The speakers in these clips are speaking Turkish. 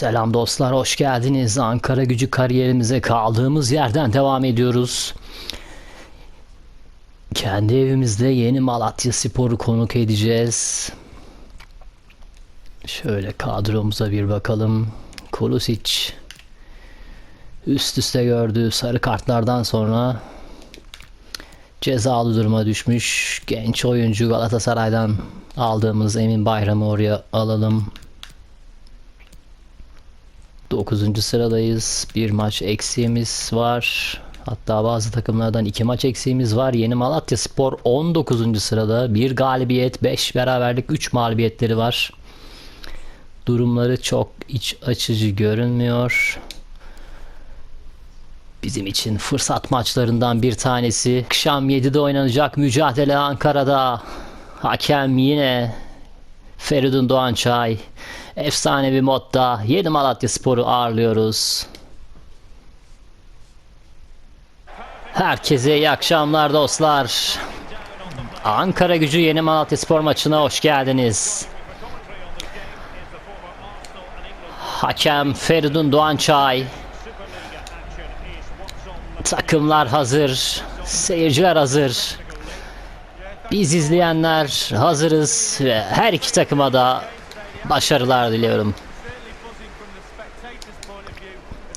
Selam dostlar, hoş geldiniz. Ankara gücü kariyerimize kaldığımız yerden devam ediyoruz. Kendi evimizde yeni Malatya Spor'u konuk edeceğiz. Şöyle kadromuza bir bakalım. Kolusic üst üste gördüğü sarı kartlardan sonra cezalı duruma düşmüş. Genç oyuncu Galatasaray'dan aldığımız Emin Bayram'ı oraya alalım. 9. sıradayız. Bir maç eksiğimiz var. Hatta bazı takımlardan iki maç eksiğimiz var. Yeni Malatya Spor 19. sırada. Bir galibiyet, 5 beraberlik, 3 mağlubiyetleri var. Durumları çok iç açıcı görünmüyor. Bizim için fırsat maçlarından bir tanesi. Akşam 7'de oynanacak mücadele Ankara'da. Hakem yine Feridun Doğançay. Efsane bir modda Yeni Malatya Spor'u ağırlıyoruz. Herkese iyi akşamlar dostlar. Ankara gücü Yeni Malatya Spor maçına hoş geldiniz. Hakem Feridun Doğançay. Takımlar hazır. Seyirciler hazır. Biz izleyenler hazırız ve her iki takıma da başarılar diliyorum.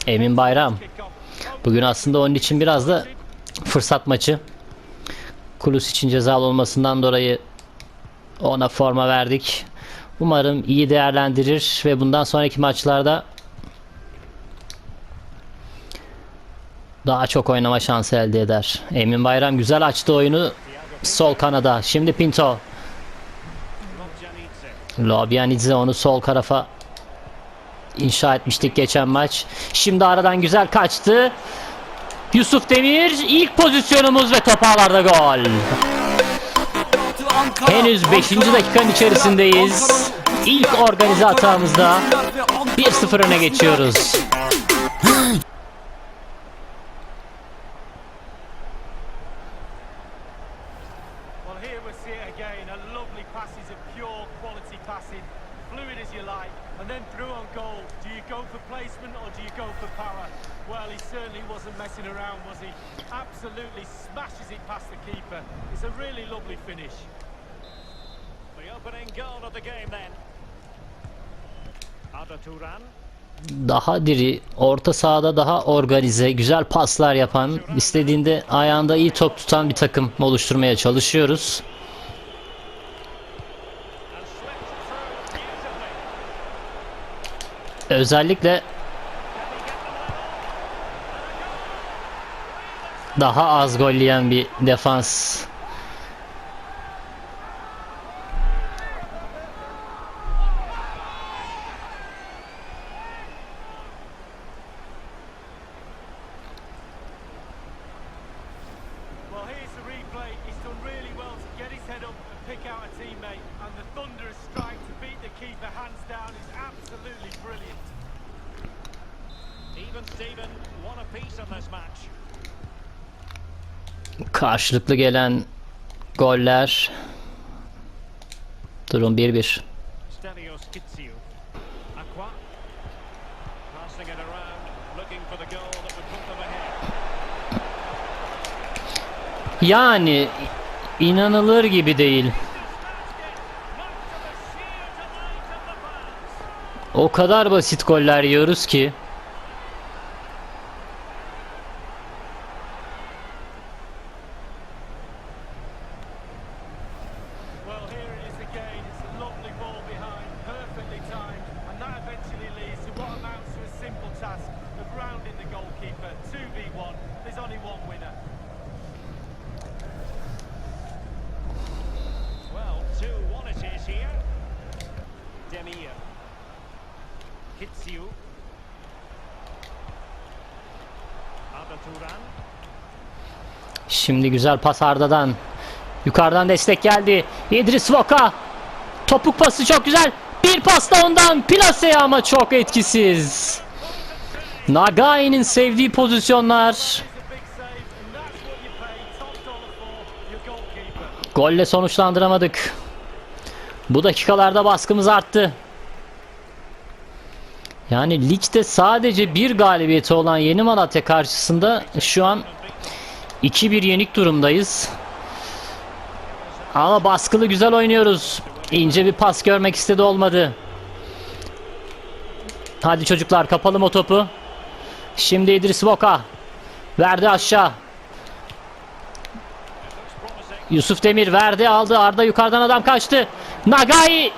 Emin Bayram. Bugün aslında onun için biraz da fırsat maçı. Kulus için cezalı olmasından dolayı ona forma verdik. Umarım iyi değerlendirir ve bundan sonraki maçlarda daha çok oynama şansı elde eder. Emin Bayram güzel açtı oyunu sol kanada. Şimdi Pinto. Lobianidze onu sol tarafa inşa etmiştik geçen maç. Şimdi aradan güzel kaçtı. Yusuf Demir ilk pozisyonumuz ve top ağlarda gol. Henüz 5. dakikanın içerisindeyiz. İlk organize hatamızda 1-0 öne geçiyoruz. Well, here we see it again. A lovely passage of pure quality passing, fluid as you like, and then through on goal. Do you go for placement or do you go for power? Well, he certainly wasn't messing around, was he? Absolutely smashes it past the keeper. It's a really lovely finish. The opening goal of the game then. Arda Turan. Daha diri, orta sahada daha organize, güzel paslar yapan, istediğinde ayağında iyi top tutan bir takım oluşturmaya çalışıyoruz. Özellikle daha az gol yiyen bir defans karşılıklı gelen goller durum 1-1. Stelios Kitsiou. Aqua. Passing it around, looking for the goal that would put them ahead. Yani inanılır gibi değil. O kadar basit goller yiyoruz ki. Şimdi güzel pas Arda'dan. Yukarıdan destek geldi. İdris Voka. Topuk pası çok güzel. Bir pas da ondan. Plaseye ama çok etkisiz. Nagai'nin sevdiği pozisyonlar. Golle sonuçlandıramadık. Bu dakikalarda baskımız arttı. Yani ligde sadece bir galibiyeti olan Yeni Malatya karşısında şu an 2-1 yenik durumdayız. Ama baskılı güzel oynuyoruz. İnce bir pas görmek istedi olmadı. Hadi çocuklar kapalım o topu. Şimdi İdris Boka. Verdi aşağı. Yusuf Demir verdi aldı. Arda yukarıdan adam kaçtı. Nagai.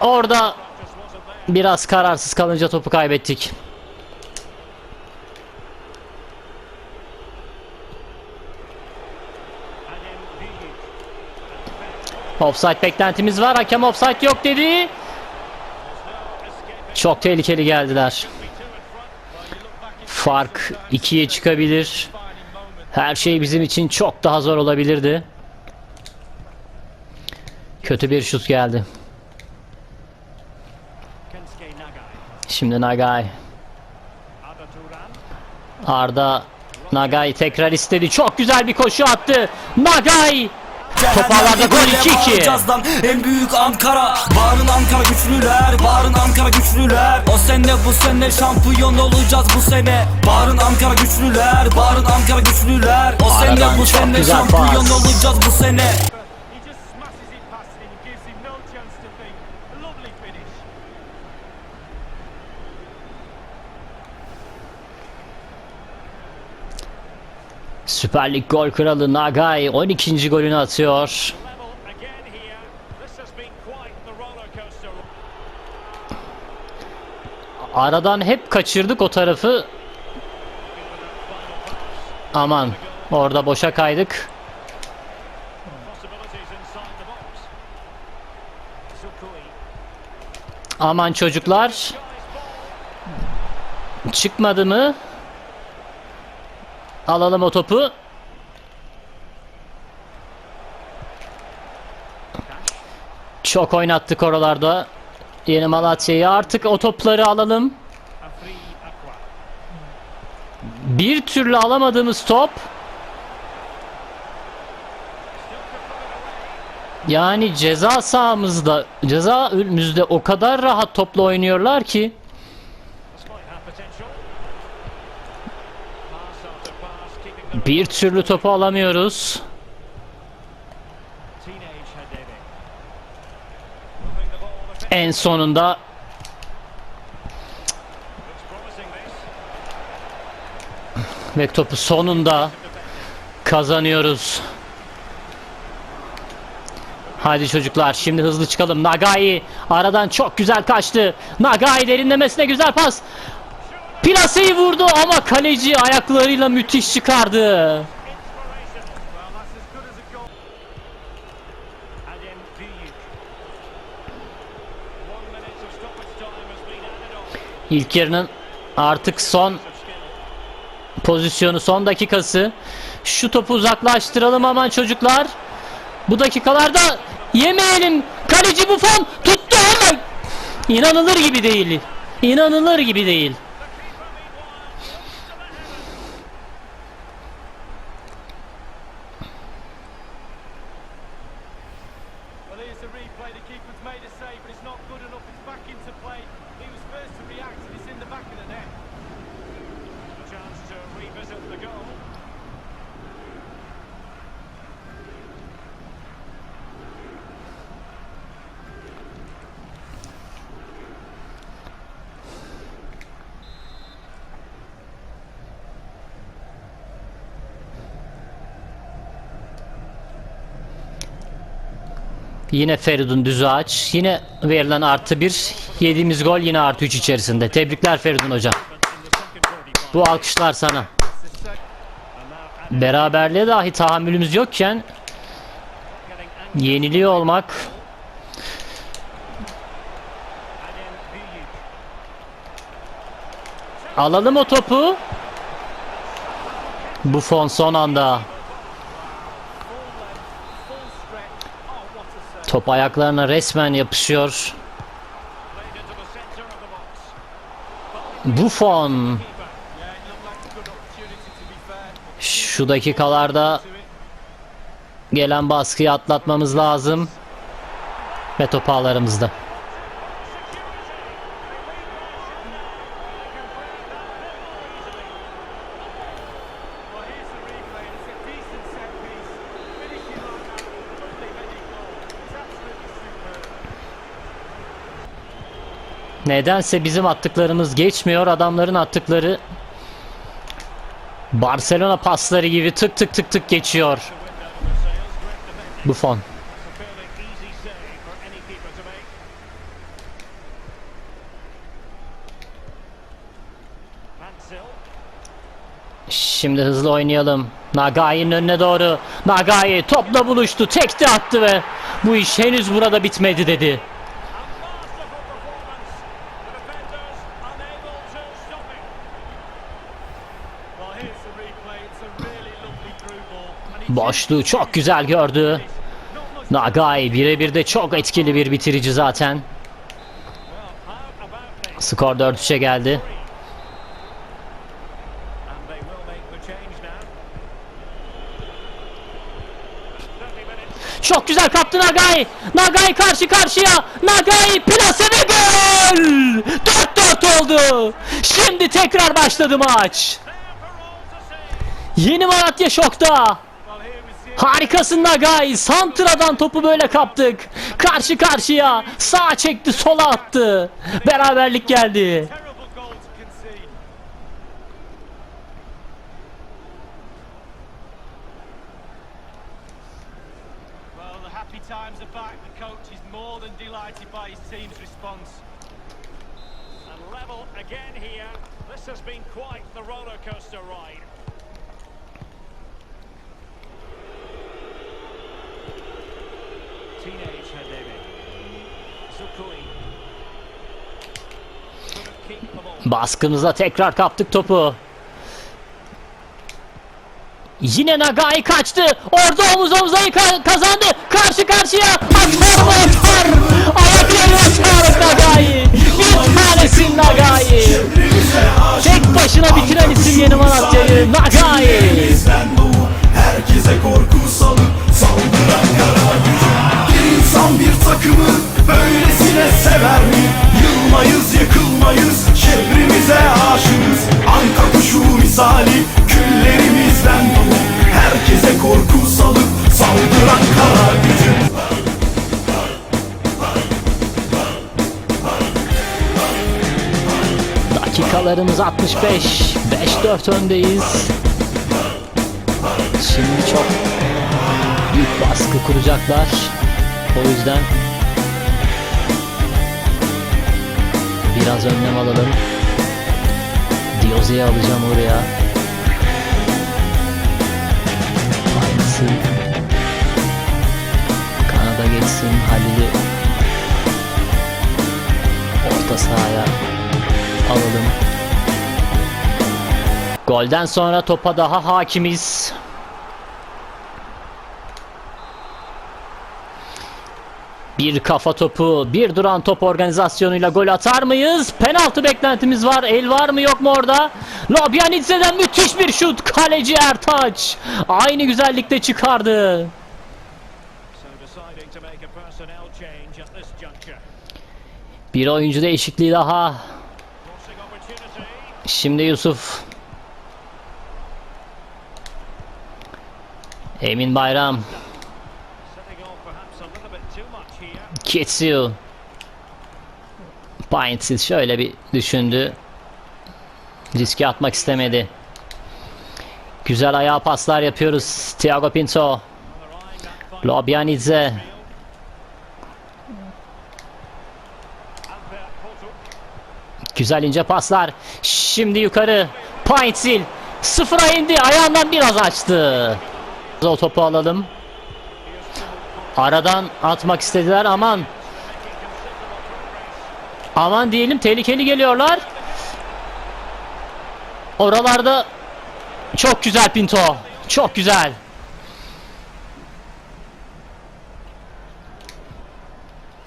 Orada biraz kararsız kalınca topu kaybettik. Offside beklentimiz var. Hakem offside yok dedi. Çok tehlikeli geldiler. Fark ikiye çıkabilir. Her şey bizim için çok daha zor olabilirdi. Kötü bir şut geldi. Kensuke Nagai. Şimdi Nagai. Arda Nagai tekrar istedi. Çok güzel bir koşu attı. Nagai Toparladı, gol 2-2. Bağıracağız lan en büyük Ankara Bağırın Ankara güçlüler Bağırın Ankara güçlüler O sene bu sene şampiyon olacağız bu sene Bağırın Ankara güçlüler Bağırın Ankara güçlüler O Aradan sene bu sene şampiyon pas. olacağız bu sene Süper Lig gol kralı Nagai 12. golünü atıyor. Aradan hep kaçırdık o tarafı. Aman orada boşa kaydık. Aman çocuklar. Çıkmadı mı? Alalım o topu. Çok oynattık oralarda. Yeni Malatya'yı artık o topları alalım. Bir türlü alamadığımız top. Yani ceza sahamızda, ceza önümüzde o kadar rahat topla oynuyorlar ki bir türlü topu alamıyoruz. En sonunda ve topu sonunda kazanıyoruz. Hadi çocuklar şimdi hızlı çıkalım. Nagai aradan çok güzel kaçtı. Nagai derinlemesine güzel pas. Plaseyi vurdu ama kaleci ayaklarıyla müthiş çıkardı. İlk yarının artık son pozisyonu son dakikası. Şu topu uzaklaştıralım aman çocuklar. Bu dakikalarda yemeyelim. Kaleci Buffon tuttu ama inanılır gibi değil. İnanılır gibi değil. Yine Feridun düzü aç. Yine verilen artı bir. Yediğimiz gol yine artı üç içerisinde. Tebrikler Feridun hocam. In the second 45. Bu alkışlar sana. Beraberliğe dahi tahammülümüz yokken yeniliyor olmak. Alalım o topu. Buffon son anda. Top ayaklarına resmen yapışıyor. Buffon şu dakikalarda gelen baskıyı atlatmamız lazım. Ve top ağlarımızda. Nedense bizim attıklarımız geçmiyor. Adamların attıkları Barcelona pasları gibi tık tık tık tık geçiyor. Buffon. Şimdi hızlı oynayalım. Nagai'nin önüne doğru. Nagai topla buluştu. Tekte attı ve bu iş henüz burada bitmedi dedi. A masterful performance. The defenders unable to stop it. Well, here's the replay. It's a really lovely through ball. And he Boşluğu çok güzel gördü. Nagai birebir de çok etkili bir bitirici zaten. Skor 4-3'e geldi. And they will make the change now. 30 minutes. Çok güzel kaptı Nagai. Nagai karşı karşıya. Nagai plase ve gol. 4-4 oldu. Şimdi tekrar başladı maç. Yeni Malatya şokta. Well, here we see Harikasın Nagai. Santra'dan topu böyle kaptık. Karşı karşıya. Sağa çekti sola attı. Beraberlik geldi. again here. This has been quite the roller coaster ride. Baskımıza tekrar kaptık topu. Yine Nagai kaçtı. Orada omuz omuza ka- kazandı. Karşı karşıya. Atar atar? Ayaklarına sağlık Nagai. Bir tanesin Nagai. Tek başına bitiren isim Yeni Malatya'yı. Nagai. Herkese korku salıp takımı böylesine sever mi? Yılmayız yıkılmayız şehrimize aşığız Anka kuşu misali küllerimizden doğup herkese korku salıp saldıran kara gücü Dakikalarımız 65. 5-4 öndeyiz. Şimdi çok büyük baskı kuracaklar. O yüzden biraz önlem alalım. Dioze'yi alacağım oraya. Aynısı. Kanada geçsin. Halil'i orta sahaya alalım. Golden sonra topa daha hakimiz. Bir kafa topu, bir duran top organizasyonuyla gol atar mıyız? Penaltı beklentimiz var. El var mı yok mu orada? Lobyanitse'den müthiş bir şut. Kaleci Ertaç. Aynı güzellikte çıkardı. Bir oyuncu değişikliği daha. Şimdi Yusuf. Emin Bayram. Kitsu. Paintsiz şöyle bir düşündü. Riske atmak istemedi. Güzel ayağa paslar yapıyoruz. Thiago Pinto. Porto. Güzel ince paslar. Şimdi yukarı. Paintsil. Sıfıra indi. Ayağından biraz açtı. O topu alalım. Aradan atmak istediler. Aman. Aman diyelim tehlikeli geliyorlar. Oralarda çok güzel Pinto. Çok güzel.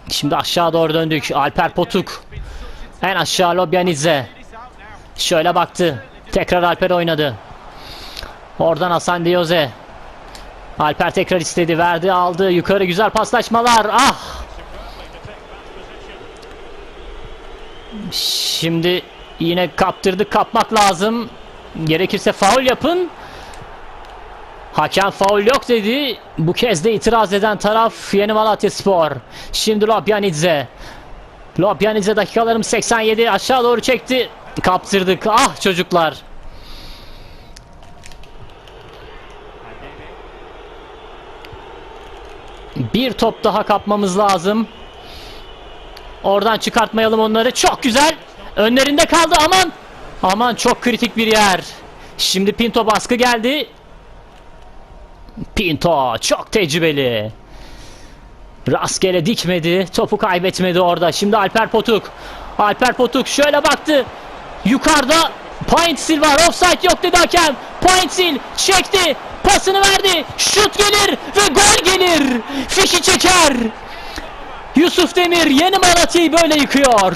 Şimdi aşağı doğru döndük. Alper Potuk. En aşağı Lobyanidze. Şöyle baktı. Tekrar Alper oynadı. Oradan Hasan Dioze. Alper tekrar istedi. Verdi aldı. Yukarı güzel paslaşmalar. Ah! Şimdi yine kaptırdık. Kapmak lazım. Gerekirse faul yapın. Hakem faul yok dedi. Bu kez de itiraz eden taraf Yeni Malatya Spor. Şimdi Lobyanidze. Lopyaniz'e dakikalarım 87 aşağı doğru çekti. Kaptırdık. Ah çocuklar. Bir top daha kapmamız lazım. Oradan çıkartmayalım onları. Çok güzel. Önlerinde kaldı. Aman. Aman çok kritik bir yer. Şimdi Pinto baskı geldi. Pinto çok tecrübeli. Rastgele dikmedi. Topu kaybetmedi orada. Şimdi Alper Potuk. Alper Potuk şöyle baktı. Yukarıda Pointsil var. Offside yok dedi hakem. Pointsil çekti. Pasını verdi. Şut gelir ve gol gelir. Fişi çeker. Yusuf Demir yeni Malatya'yı böyle yıkıyor.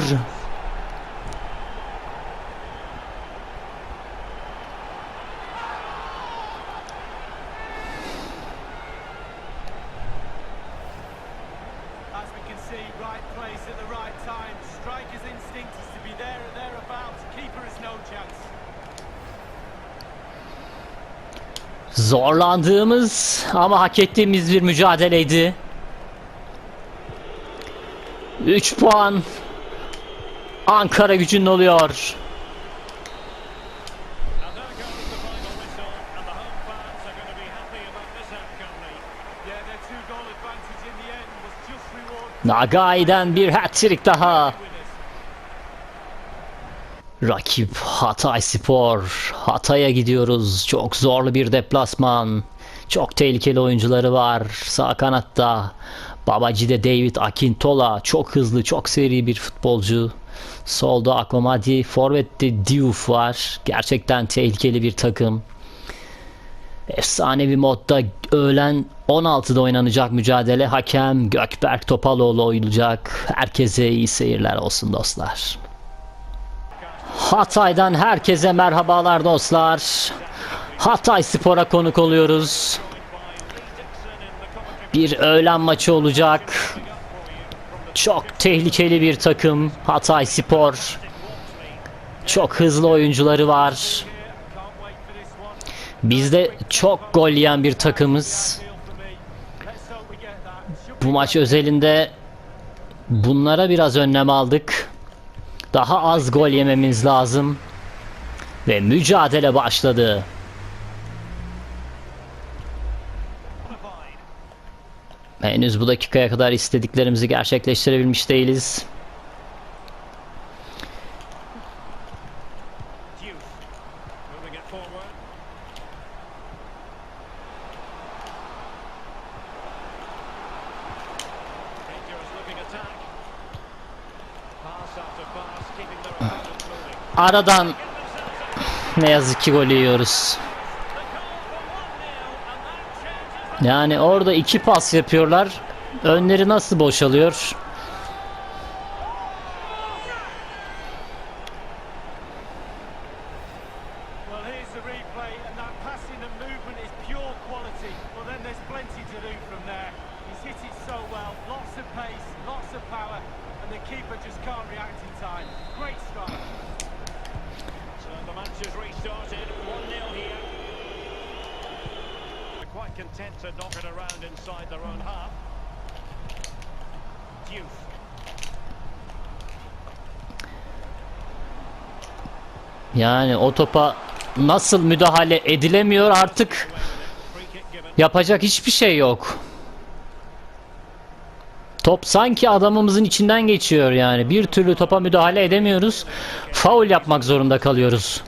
Zorlandığımız ama hak ettiğimiz bir mücadeleydi. 3 puan Ankara gücünün oluyor. Nagai'den bir hat-trick daha. Rakip Hatay Spor. Hatay'a gidiyoruz. Çok zorlu bir deplasman. Çok tehlikeli oyuncuları var. Sağ kanatta Babacı'da David Akintola. Çok hızlı, çok seri bir futbolcu. Solda Akmamadi. Forvet'te Diouf var. Gerçekten tehlikeli bir takım. Efsanevi modda öğlen 16'da oynanacak mücadele. Hakem Gökberk Topaloğlu oynayacak. Herkese iyi seyirler olsun dostlar. Hatay'dan herkese merhabalar dostlar. Hatay Spor'a konuk oluyoruz. Bir öğlen maçı olacak. Çok tehlikeli bir takım Hatay Spor. Çok hızlı oyuncuları var. Biz de çok gol yiyen bir takımız. Bu maç özelinde bunlara biraz önlem aldık. Daha az gol yememiz lazım. Ve mücadele başladı. Henüz bu dakikaya kadar istediklerimizi gerçekleştirebilmiş değiliz. Aradan ne yazık ki golü yiyoruz. Yani orada iki pas yapıyorlar. Önleri nasıl boşalıyor? Yani o topa nasıl müdahale edilemiyor artık yapacak hiçbir şey yok. Top sanki adamımızın içinden geçiyor yani. Bir türlü topa müdahale edemiyoruz. Faul yapmak zorunda kalıyoruz.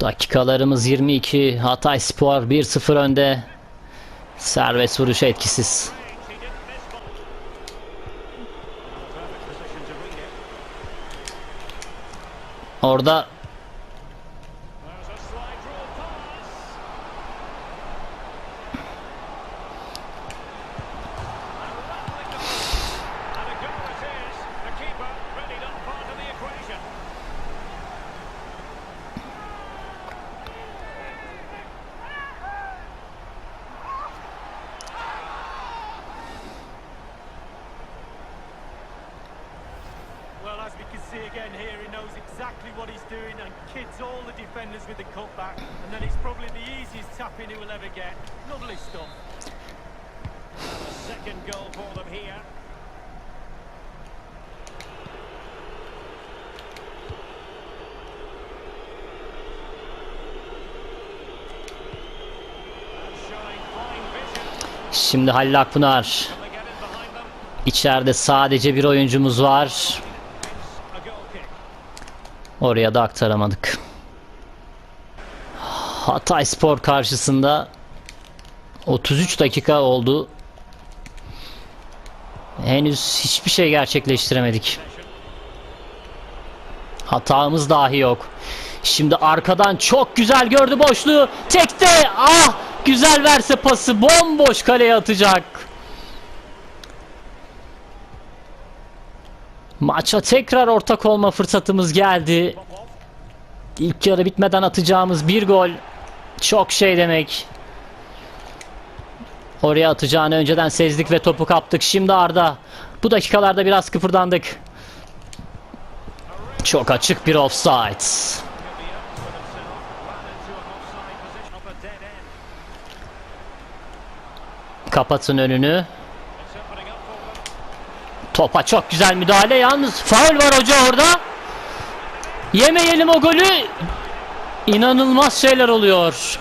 Dakikalarımız 22. Hatay Spor 1-0 önde. Serbest vuruş etkisiz. Equation. Well, as we can see again here, he knows exactly what he's doing and kids all the defenders with the cutback. And then it's probably the easiest tap in he will ever get. Lovely stuff. second goal for them here. Şimdi Halil Akpınar. İçeride sadece bir oyuncumuz var. Oraya da aktaramadık. Hatay Spor karşısında 33 dakika oldu. Henüz hiçbir şey gerçekleştiremedik. Hatamız dahi yok. Şimdi arkadan çok güzel gördü boşluğu. Tekte ah güzel verse pası bomboş kaleye atacak. Maça tekrar ortak olma fırsatımız geldi. İlk yarı bitmeden atacağımız bir gol çok şey demek. Oraya atacağını önceden sezdik ve topu kaptık. Şimdi Arda. Bu dakikalarda biraz kıpırdandık. Çok açık bir offside. Ran into an offside position of a dead end. Kapatın önünü. It's opening up for them. Topa çok güzel müdahale. Yalnız faul var hoca orada. Yemeyelim o golü. İnanılmaz şeyler oluyor.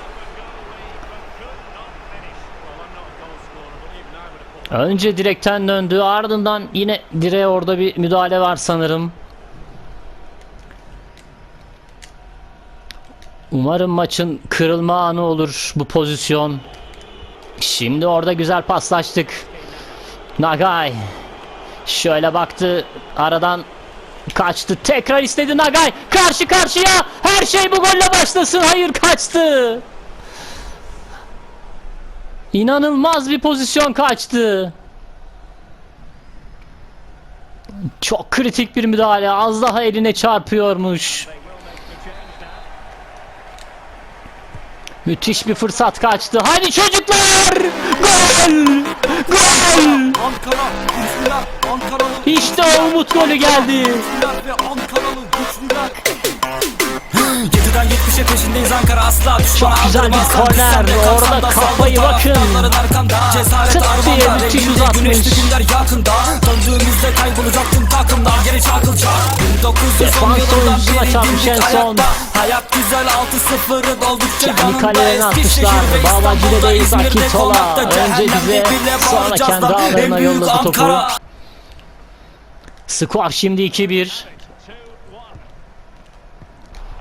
Önce direkten döndü. Ardından yine direğe orada bir müdahale var sanırım. Umarım maçın kırılma anı olur bu pozisyon. Şimdi orada güzel paslaştık. Nagay. Şöyle baktı aradan kaçtı. Tekrar istedi Nagay karşı karşıya. Her şey bu golle başlasın. Hayır kaçtı. İnanılmaz bir pozisyon kaçtı. Çok kritik bir müdahale. Az daha eline çarpıyormuş. Müthiş bir fırsat kaçtı. Hadi çocuklar! Gol! Gol! Ankara Ankaralı İşte o umut golü geldi. güçlüler ve Ankaralı güçlüler 7'den 70'e peşindeyiz Ankara asla düşmana Çok güzel bir korner. Orada kafayı bakın. Tık diye müthiş uzatmış. yakında Döndüğümüzde kaybolacak tüm takımlar Geri çakılacak 1910 Defans yılından beri dimdik ayakta. Hayat güzel 6-0'ın oldukça Kendi yanında kalelerine Eskişehir atmışlar. ve Babacı İstanbul'da, İzmir'de. Konak'ta, cehennemde bile bağıracağız lan. En büyük. Ankara. Skor şimdi 2-1. 2-1.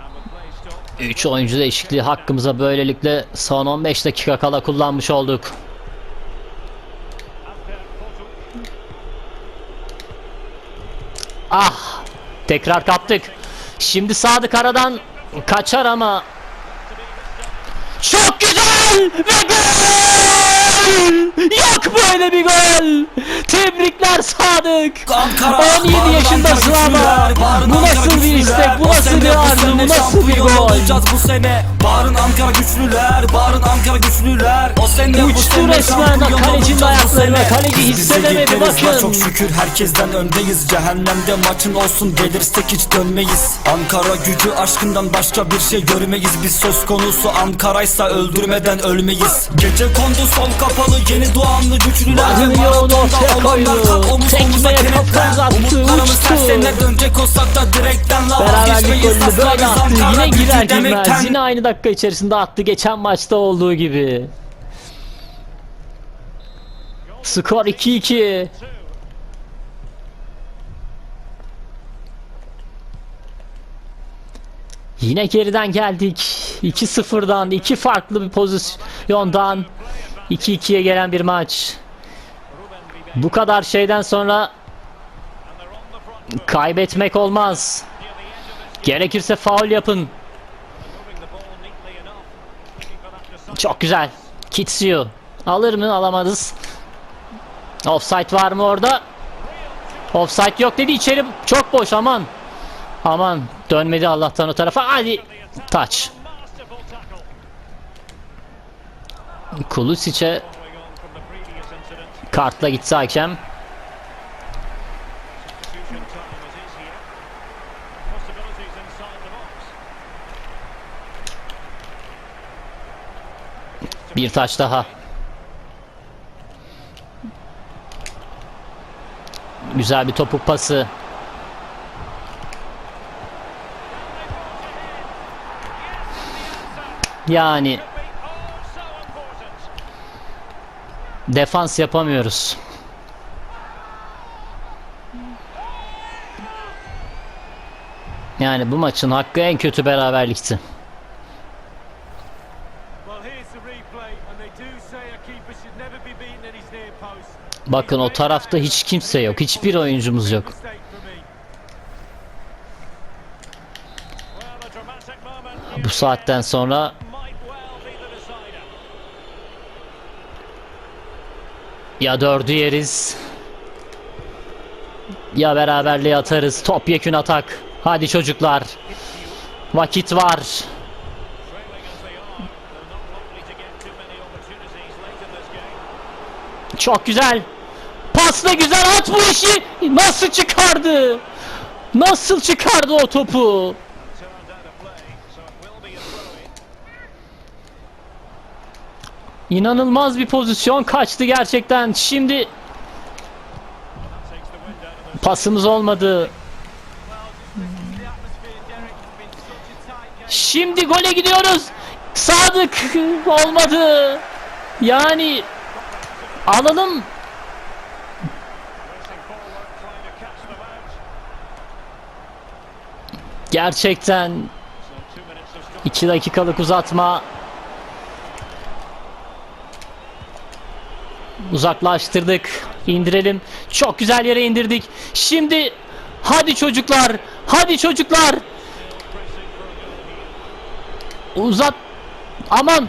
And with play stopped. 3 oyuncu değişikliği hakkımıza böylelikle son 15 dakika kala kullanmış olduk. Ah! Tekrar kaptık. Şimdi Sadık aradan kaçar ama çok güzel ve gol! Yok böyle bir gol! Tebrikler Sadık! Ankara, 17 bağrın yaşındasın ama bu nasıl bir istek, bu nasıl bir arzu, bu nasıl bir gol? olacağız bu sene. Bağrın Ankara güçlüler, bağrın Ankara güçlüler. O sene, bu Uçtu resmen kalecinin ayaklarına. Kaleci hissedemedi, bakın. Çok şükür herkesten öndeyiz. Cehennemde maçın olsun gelirsek hiç dönmeyiz. Ankara gücü aşkından başka bir şey görmeyiz. Biz söz konusu Ankara'ysa öldürmeden ölmeyiz. Gece kondu sol kapalı yeni doğanlı güçlüler. Maratonda ortaya omuz Tekme uzattı, Umutlarımız uçtu. dönecek olsak da direkten la Beraberlik golünü böyle attı. Yine girer girmez. Yine aynı dakika içerisinde attı. Geçen maçta olduğu gibi. Skor 2-2. Yine geriden geldik. 2-0'dan, iki farklı bir pozisyondan 2-2'ye gelen bir maç. Bu kadar şeyden sonra kaybetmek olmaz. Gerekirse faul yapın. Çok güzel. Kitsiyor. Alır mı? Alamadız. Offside var mı orada? Offside yok dedi içeri çok boş aman. Aman dönmedi Allah'tan o tarafa. Hadi taç. Kulusic'e kartla gitse hakem. Bir taç daha. Güzel bir topuk pası. Yani defans yapamıyoruz. Yani bu maçın hakkı en kötü beraberlikti. Bakın o tarafta hiç kimse yok. Hiçbir oyuncumuz yok. Bu saatten sonra Might well be the decider. Ya dördü yeriz ya beraberliğe atarız. Topyekün atak. Hadi çocuklar. Vakit var. Çok güzel. Pasla güzel at bu işi. Nasıl çıkardı? Nasıl çıkardı o topu? İnanılmaz bir pozisyon kaçtı gerçekten. Şimdi pasımız olmadı. Şimdi gole gidiyoruz. Sadık olmadı. Yani alalım. Gerçekten So two minutes of stoppage. 2 dakikalık uzatma. Uzaklaştırdık. indirelim. Çok güzel yere indirdik. Şimdi hadi çocuklar. Hadi çocuklar. Uzat. Aman.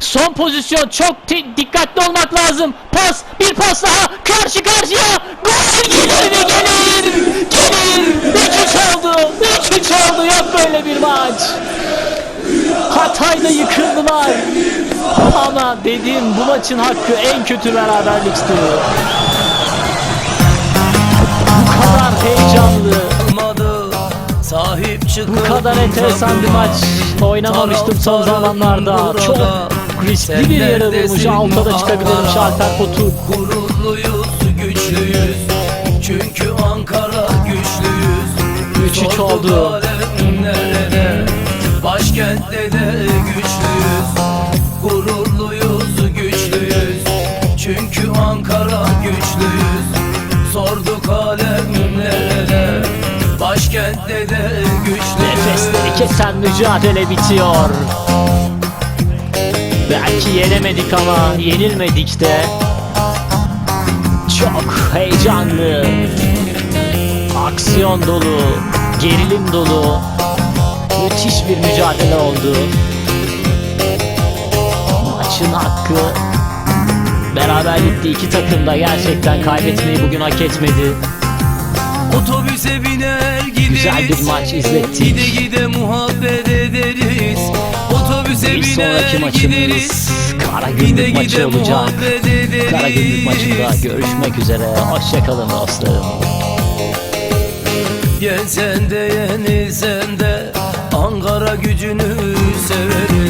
Son pozisyon çok dikkatli olmak lazım. Pas, bir pas daha. Karşı karşıya. Gol gelir mi gelir? Gelir. 3-3 oldu. 3-3 oldu. Yok böyle bir maç. Hatay'da yıkıldılar. Ama dedim bu maçın hakkı en kötü beraberlikti. Bu kadar heyecanlı, Sahip bu kadar enteresan bir maç oynamamıştım son zamanlarda. Çok riskli bir yere vurmuş. Altada çıkabilirmiş Alper Potuk. Gururluyuz, güçlüyüz Çünkü Ankara güçlüyüz 3-3 Sorduk oldu. Başkentte de güçlüyüz Çünkü Ankara güçlüyüz Sorduk alem nerede Başkentte de güçlüyüz Nefesleri kesen mücadele bitiyor. Belki yenemedik ama yenilmedik de. Çok heyecanlı. Aksiyon dolu, gerilim dolu. Müthiş bir mücadele oldu. Maçın hakkı beraberlikte iki takım da gerçekten kaybetmeyi bugün hak etmedi. Otobüse biner gideriz Güzel bir maç izlettik. Gide gide muhabbet ederiz Otobüse Bir biner sonraki maçımız gideriz Gide Karagümrük gide maçı olacak. muhabbet ederiz Karagümrük maçında görüşmek üzere. Hoşçakalın dostlarım. Yensen de yenilsen de Ankara gücünü severiz